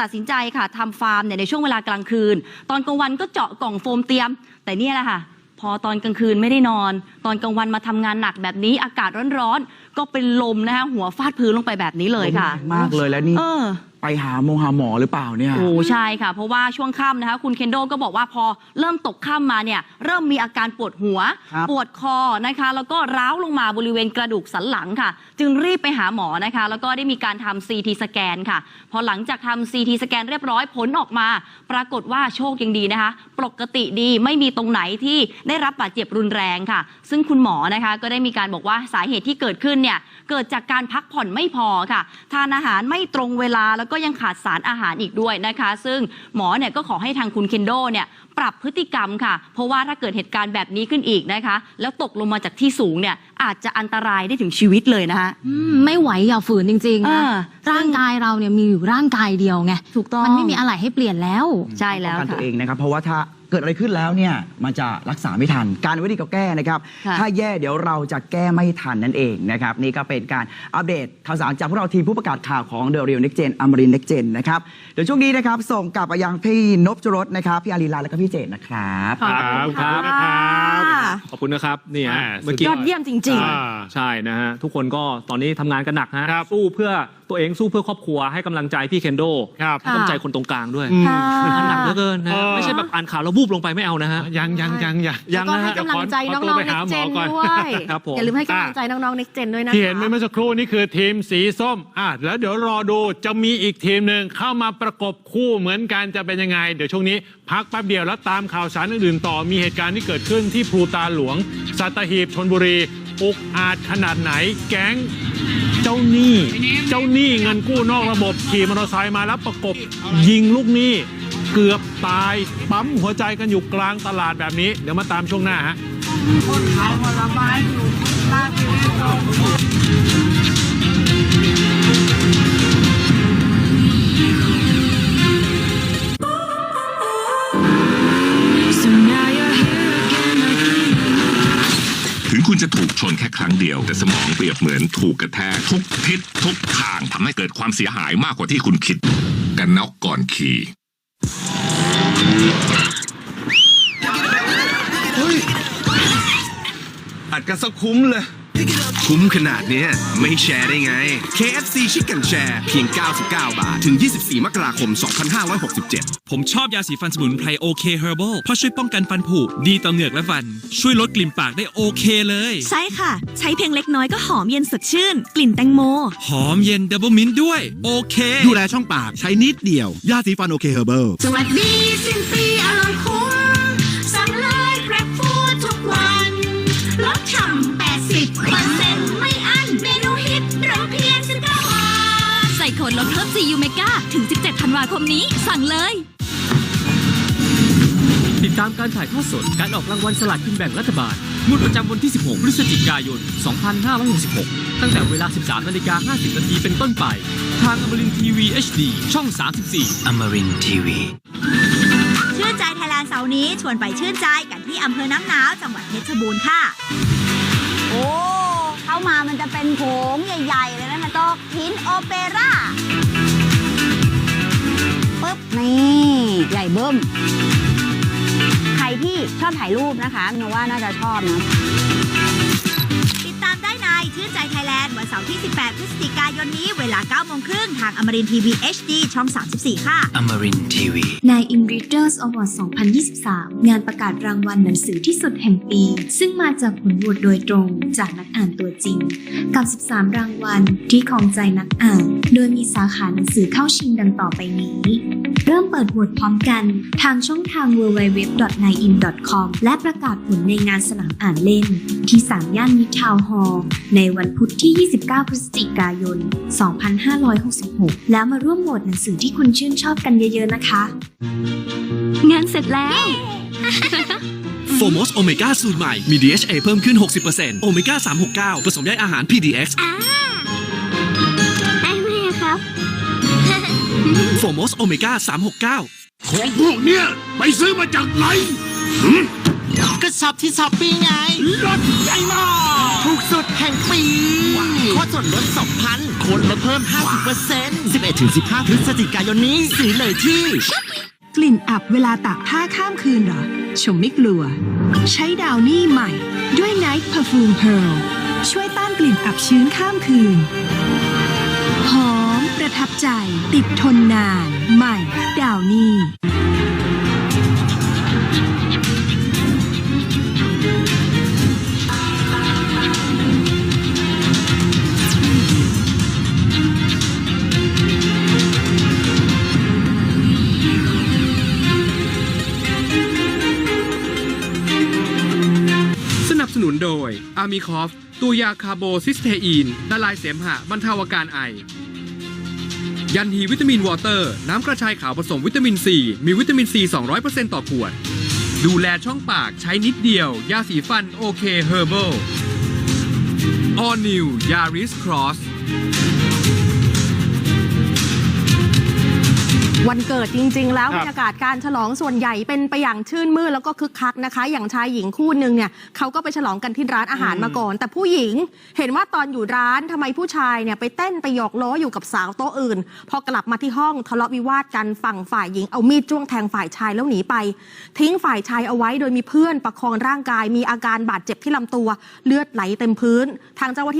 ตัดสินใจค่ะทำฟาร์มเนี่ยในช่วงเวลากลางคืน ตอนกลางวันก็เจาะกล่องโฟมเตรียม แต่เนี่ยแหละค่ะ พอตอนกลางคืนไม่ได้นอน ตอนกลางวันมาทำงานหนักแบบนี้ อากาศร้อนๆ ก็เป็นลมนะคะหัวฟาดพื้นลงไปแบบนี้เลยค่ะ มากเลยแล้วนี่ เออไปหาโมงหาหมอหรือเปล่าเนี่ย โอ้ใช่ค่ะ เพราะว่าช่วงค่ำนะคะ คุณเคนโดก็บอกว่าพอเริ่มตกค่ำมาเนี่ย เริ่มมีอาการปวดหัว ครับปวดคอนะคะ แล้วก็ร้าวลงมาบริเวณกระดูกสันหลังค่ะ จึงรีบไปหาหมอนะคะ แล้วก็ได้มีการทำ CT สแกนค่ะ พอหลังจากทำ CT สแกนเรียบร้อยผลออกมา ปรากฏว่าโชคยังดีนะคะ ปกติดีไม่มีตรงไหนที่ได้รับบาดเจ็บรุนแรงค่ะ ซึ่งคุณหมอนะคะ ก็ได้มีการบอกว่าสาเหตุที่เกิดขึ้นเนี่ยเกิดจากการพักผ่อนไม่พอค่ะ ทานอาหารไม่ตรงเวลาแล้วก็ยังขาดสารอาหารอีกด้วยนะคะ ซึ่งหมอเนี่ยก็ขอให้ทางคุณเคนโดเนี่ยปรับพฤติกรรมค่ะ เพราะว่าถ้าเกิดเหตุการณ์แบบนี้ขึ้นอีกนะคะ แล้วตกลงมาจากที่สูงเนี่ยอาจจะอันตรายได้ถึงชีวิตเลยนะคะ อืมไม่ไหวอย่าฝืนจริงๆอ่านะร่างกายเราเนี่ยมีอยู่ร่างกายเดียวไงถูกต้อง มันไม่มีอะไรให้เปลี่ยนแล้ว ใช่แล้วป้องกันค่ะตัวเองนะครับ เพราะว่าถ้า เกิดอะไรขึ้นแล้วเนี่ยมันจะรักษาไม่ทัน การวิธีก็แก้นะครับค่ะถ้าแย่เดี๋ยวเราจะแก้ไม่ทันนั่นเองนะครับ นี่ก็เป็นการอัปเดตข่าวสารจากพวกเราทีมผู้ประกาศข่าวของเด e r รียลเน็กเจนอมรินเน็กเจนนะครับ เดี๋ยวช่วงนี้นะครับ ส่งกลับไปยังพี่นพจรสนะครับ พี่อารีลาและก็พี่เจนนะครับ ขอบคุณครับค่ะขอบคุณนะครับเนี่ยอ่า เมื่อกี้ยอดเยี่ยมจริง อ่า ใช่นะฮะทุกคนก็ตอนนี้ทำงานกันหนักฮะครับ สู้เพื่อตัวเองสู้เพื่อครอบครัวให้กำลังใจพี่เคนโดครับให้กำลังใจคนตรงกลางด้วยอืมงานหนักเหลือเกินนะเออ ไม่ใช่แบบอ่านข่าวแล้ววูบลงไปไม่เอานะฮะ ยังยังยังยัง ยังก็นะให้ฮะ กำลังใจเดี๋น้ยวขอองไปๆหา next หมอ gen ก่อนด้วยครับผม อย่าลืมให้กำลังใจน้องๆ next gen ด้วยนะคะ ที่เห็นเมื่อสักครู่นี่คือทีมสีส้มอะแล้วเดี๋ยวรอดูจะมีอีกทีมหนึ่งเข้ามาประกบคู่เหมือนกันจะเป็นยังไง เดี๋ยวช่วงนี้พักแป๊บเดียวแล้วตามข่าวสารอื่นๆต่อมีเหตุการณ์ที่เกิดขึ้นที่พลูตาหลวงสัตหีบชนบุรีอุกอาจขนาดไหนแก๊ง เจ้าหนี้ เจ้าหนี้เงินกู้นอกระบบขี่มอเตอร์ไซค์มาแล้วประกบยิงลูกหนี้ เกือบตายปั๊มหัวใจกันอยู่กลางตลาดแบบนี้ เดี๋ยวมาตามช่วงหน้าฮะ จะถูกชนแค่ครั้งเดียว แต่สมองเปรียบเหมือนถูกกระแทกทุกทิศทุกทางทำให้เกิดความเสียหายมากกว่าที่คุณคิด กันน็อกก่อนขี่อัดกันสักคุ้มเลย คุ้มขนาดเนี้ยไม่แชร์ได้ไง KFC Chicken Share เพียง 99 บาท ถึง 24 มกราคม 2567 ผมชอบยาสีฟันสมุนไพรโอเคเฮอร์บเพราะช่วยป้องกันฟันผุ ดีต่อเหงือกและฟัน ช่วยลดกลิ่นปากได้โอเคเลย ใช่ค่ะ ใช้เพียงเล็กน้อยก็หอมเย็นสดชื่น กลิ่นแตงโม หอมเย็นดับเบิลมินด้วย โอเค ดูแลช่องปากใช้นิดเดียว ยาสีฟันโอเคเฮอร์เบิลสวัสดีสิ้นปี ส่โค้ดลดเพิ่ม CU Mega ถึง 17 ธันวาคมนี้ สั่งเลย ติดตามการถ่ายทอดสดการออกรางวัลสลากกินแบ่งรัฐบาลงวดประจำวันที่ 16 พฤศจิกายน 2566 ตั้งแต่เวลา 13นาฬิกา50นาทีเป็นต้นไป ทางอมรินทีวี HD ช่อง 34อมรินทีวีชื่นใจไทยแลนด์เสาร์นี้ชวนไปชื่นใจกันที่อำเภอน้ำหนาวจังหวัดเพชรบูรณ์ค่ะ โอ้เข้ามามันจะเป็นโถงใหญ่ๆเลยนะคะโต๊ะหินโอเปร่าปึ๊บนี่ใหญ่เบิ้ม ใครที่ชอบถ่ายรูปนะคะโนว่าน่าจะชอบนะามได้ในชื่นใจไทยแลนด์วันเสาร์ที่ 18 พฤศจิกายนนี้เวลา9โมงครึ่งทางอมรินทีวี HD ช่อง 34 ค่ะอมรินทีวีใน In Readers Award 2023 งานประกาศรางวัลหนังสือที่สุดแห่งปี ซึ่งมาจากผลโหวตโดยตรงจากนักอ่านตัวจริง กับ 13 รางวัลที่ครองใจนักอ่าน โดยมีสาขาหนังสือเข้าชิงดังต่อไปนี้ เริ่มเปิดโหวตพร้อมกัน ทางช่องทาง www.9in.com และประกาศผลในงานสนามอ่านเล่น ที่สามย่านมิตรทาวน์ฮอลล์ในวันพุธที่ 29 พฤศจิกายน 2566 แล้วมาร่วมโหวตหนังสือที่คุณชื่นชอบกันเยอะๆนะคะ งานเสร็จแล้ว โฟมอสโอเมก้าสูตรใหม่ มี DHA เพิ่มขึ้น 60%โอเมก้า369 ผสมใยอาหาร PDX ได้ โฟมอสโอเมก้า369 ของพวกเนี้ยไปซื้อมาจากไหนก็ช็อปที่ช้อปปี้ไง รถใหญ่มากถูกสุดแห่งปีโคตรส่วนลด2,000 คนลดเพิ่ม 50% 11-15 พฤศจิกายนนี้ซื้อเลยที่ กลิ่นอับเวลาตากผ้าข้ามคืนเหรอ ชมไม่กลัว ใช้ดาวนี่ใหม่ ด้วย Night Perfume Pearl ช่วยต้านกลิ่นอับชื้นข้ามคืนหอมประทั บใจ ติดทนนาน ใหม่ ดาวนี่สนับสนุนโดยอามิคอฟ ตัวยาคาร์โบซิสเทอีนละลายเสมหะบรรเทาอาการไอ ยันฮีวิตามินวอเตอร์ น้ำกระชายขาวผสมวิตามินซี มีวิตามินซี 200%ต่อขวด ดูแลช่องปากใช้นิดเดียว ยาสีฟันโอเคเฮอร์เบิลออนิวยาริสครอส วันเกิดจริง ๆ แล้วครับบรรยากาศการฉลองส่วนใหญ่เป็นไปอย่างชื่นมื่นแล้วก็คึกคักนะคะ อย่างชายหญิงคู่หนึ่งเนี่ยเขาก็ไปฉลองกันที่ร้านอาหารมาก่อน แต่ผู้หญิงเห็นว่าตอนอยู่ร้านทำไมผู้ชายเนี่ยไปเต้นไปหยอกล้ออยู่กับสาวโต๊ะอื่น พอกลับมาที่ห้องทะเลาะวิวาทกันฝั่งฝ่ายหญิงเอามีดจ้วงแทงฝ่ายชายแล้วหนีไป ทิ้งฝ่ายชายเอาไว้โดยมีเพื่อนประคองร่างกายมีอาการบาดเจ็บที่ลำตัว เลือดไหลเต็มพื้นทางเจ้าหน้าที่